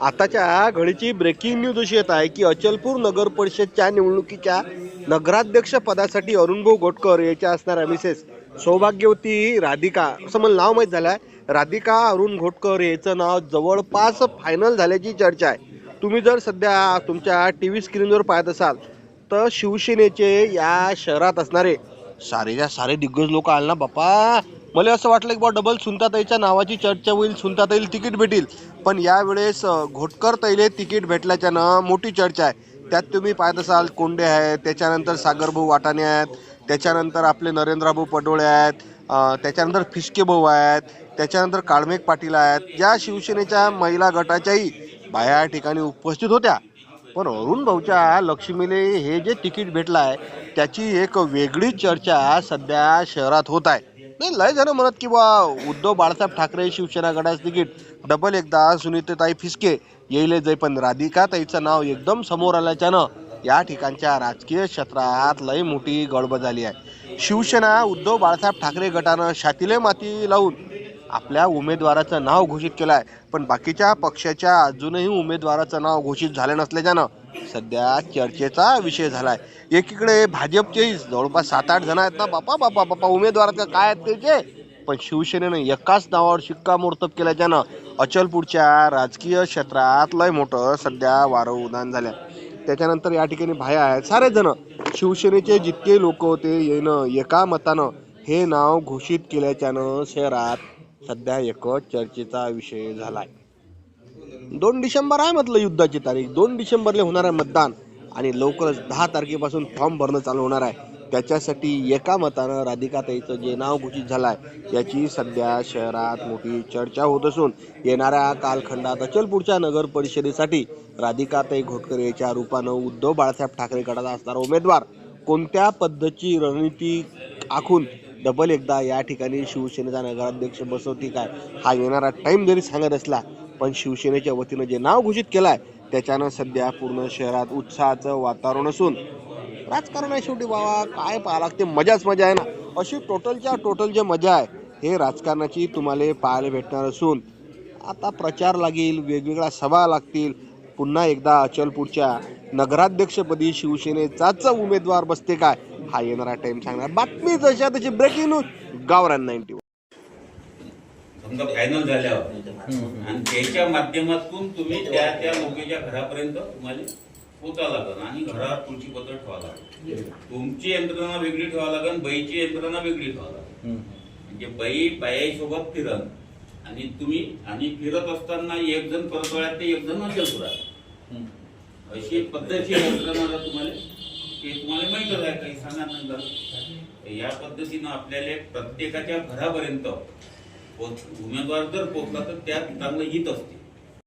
आताच्या घडीची breaking news अशी येत आहे की अचलपूर नगर परिषदच्या निवडणुकीच्या नगराध्यक्ष पदासाठी अरुणभाऊ गोटकर याच्या असणाऱ्या मिसेस सौभाग्यवती राधिका असं मला नाव माहीत झालं आहे राधिका अरुण घोटकर याचं नाव जवळपास फायनल झाल्याची चर्चा आहे. तुम्ही जर सध्या तुमच्या टी व्ही स्क्रीनवर पाहत असाल तर शिवसेनेचे या शहरात असणारे सारेच्या सारे दिग्गज लोक आले ना बापा मला असं वाटलं की बा डबल सुनताताईच्या नावाची चर्चा होईल सुनताताईल तिकीट भेटेल. पण यावेळेस घोटकर तैले तिकीट भेटल्याच्यानं मोठी चर्चा आहे. त्यात तुम्ही पाहत असाल कोंडे आहेत त्याच्यानंतर सागरभाऊ वाटाणे आहेत त्याच्यानंतर आपले नरेंद्रभाऊ पडोळे आहेत त्याच्यानंतर फिसके भाऊ आहेत त्याच्यानंतर काळमेघ पाटील आहेत. या शिवसेनेच्या महिला गटाच्याही बाया ठिकाणी उपस्थित होत्या. पण अरुण भाऊच्या लक्ष्मीले हे जे तिकीट भेटलं आहे त्याची एक वेगळी चर्चा सध्या शहरात होत आहे. नाही लय जण म्हणत की बा उद्धव बाळासाहेब ठाकरे शिवसेना गटाचं तिकीट. डबल एकदा सुनीताताई फिसके येईल जे पण राधिका ताईचं नाव एकदम समोर आल्याच्यानं या ठिकाणच्या राजकीय क्षेत्रात लय मोठी गडबड झाली आहे. शिवसेना उद्धव बाळासाहेब ठाकरे गटानं शातीले माती लावून आपल्या उमेदवाराचं नाव घोषित केलं आहे पण बाकीच्या पक्षाच्या अजूनही उमेदवाराचं नाव घोषित झालं नसल्याच्यानं सध्या चर्चेचा विषय झाला आहे एकीकडे भाजपचेही जवळपास सात आठ जण आहेत ना बापा बापा बापा उमेदवाराचं काय आहेत त्याचे? पण शिवसेनेनं एकाच नावावर शिक्कामोर्तब केल्याच्यानं अचलपूरच्या राजकीय क्षेत्रात लय मोठं सध्या वारं उदान झालं त्याच्यानंतर या ठिकाणी भाया आहेत. सारेजण शिवसेनेचे जितके लोक होते येणं एका मतानं हे नाव घोषित केल्याच्यानं शहरात सध्या एक चर्चेचा विषय झाला आहे दोन डिसेंबर आहे म्हटलं युद्धाची तारीख. दोन डिसेंबरला होणार आहे मतदान. आणि लवकरच दहा तारखेपासून फॉर्म भरणं चालू होणार आहे. त्याच्यासाठी एका मतानं राधिकाताईचं जे नाव घोषित झालं आहे याची सध्या शहरात मोठी चर्चा होत असून येणाऱ्या कालखंडात अचलपूरच्या नगर परिषदेसाठी राधिकाताई घोटकर याच्या रूपानं उद्धव बाळासाहेब ठाकरे गटाचा असणारा उमेदवार. कोणत्या पद्धतीची रणनीती आखून डबल एकदा या ठिकाणी शिवसेनेचा नगराध्यक्ष बसवती काय हा येणारा टाईम जरी सांगत असला पण शिवसेनेच्या वतीनं जे नाव घोषित केलं आहे त्याच्यानं सध्या पूर्ण शहरात उत्साहाचं वातावरण असून राजकारण आहे शेवटी बाबा. काय पाहायला लागते? मजाच मजा आहे ना. अशी टोटलच्या टोटल जे मजा आहे हे राजकारणाची तुम्हाला पाहायला भेटणार असून आता प्रचार लागेल वेगवेगळ्या सभा लागतील. पुन्हा एकदा अचलपूरच्या नगराध्यक्षपदी शिवसेनेचाच उमेदवार बसते काय? हा येणारा टाईम सांगणार. बातमी जशा त्याची ब्रेकिंग न्यूज गावरान नाईन्टी समजा फायनल झाल्यावर. आणि त्याच्या माध्यमातून तुम्ही त्या त्या लोकांच्या घरापर्यंत तुम्हाला पोचा लागल आणि घरावर तुळशी पत्र ठेवा लागेल. तुमची यंत्रणा वेगळी ठेवा लागेल बाईची यंत्रणा वेगळी ठेवा लागेल. म्हणजे बाई बायासोबत फिरन आणि तुम्ही आणि फिरत असताना एक जण परतवाड्यात ते एक जण अचलपुरात. अशी एक पद्धतशीर यंत्रणा तुम्हाला ते तुम्हाला माहीतच आहे काही सांगा नंतर. या पद्धतीनं आपल्याला प्रत्येकाच्या घरापर्यंत उमेदवार जर पोचला तर त्यात चांगलं हित असते.